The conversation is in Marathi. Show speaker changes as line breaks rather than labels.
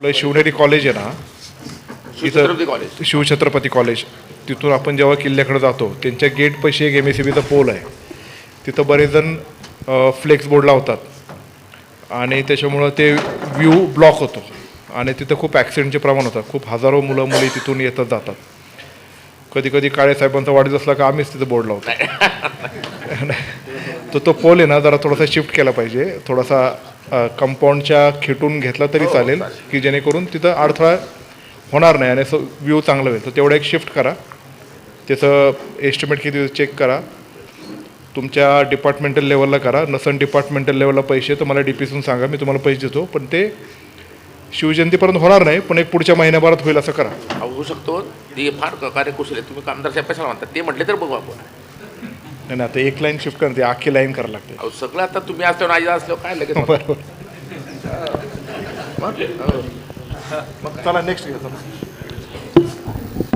आपलं शिवनेरी कॉलेज आहे ना
शिवछत्रपती कॉलेज
शिवछत्रपती कॉलेज तिथून आपण जेव्हा किल्ल्याकडे जातो त्यांच्या गेट पैसे एक एम एस सी बीचा पोल आहे. तिथं बरेच जण फ्लेक्स बोर्ड लावतात. आणि त्याच्यामुळं ते व्ह्यू ब्लॉक होतो. आणि तिथं खूप ॲक्सिडेंटचे प्रमाण होतं खूप हजारो मुलं मुली तिथून येतात जातात. कधी कधी काळे साहेबांचा वाढदिवस असला का आम्हीच तिथं बोर्ड लावतो. तर तो पोल आहे ना जरा थोडासा शिफ्ट केला पाहिजे. थोडासा कंपाऊंडच्या खिटून घेतला तरी चालेल की जेणेकरून तिथं अडथळा होणार नाही आणि असं व्ह्यू चांगलं होईल. तर तेवढं एक शिफ्ट करा. त्याचं एस्टिमेट किती चेक करा. तुमच्या डिपार्टमेंटल लेवलला करा. नसन डिपार्टमेंटल लेवलला पैसे तर मला डी पीसून सांगा मी तुम्हाला पैसे देतो. पण ते शिवजयंतीपर्यंत होणार नाही पण एक पुढच्या महिन्याभरात होईल असं करा.
होऊ शकतो. ती फार कार्यकुशल आहे. तुम्ही कामदार साहेब कशाला म्हणतात ते म्हटले तर बघू आपण.
नाही नाही, आता एक लाईन शिफ्ट करते अख्खी लाईन करायला लागते
अहो सगळं आता तुम्ही असल्यावर आई असल्यावर काय लगेच
बरोबर
मग? हो.
मग चला नेक्स्ट घ्या चला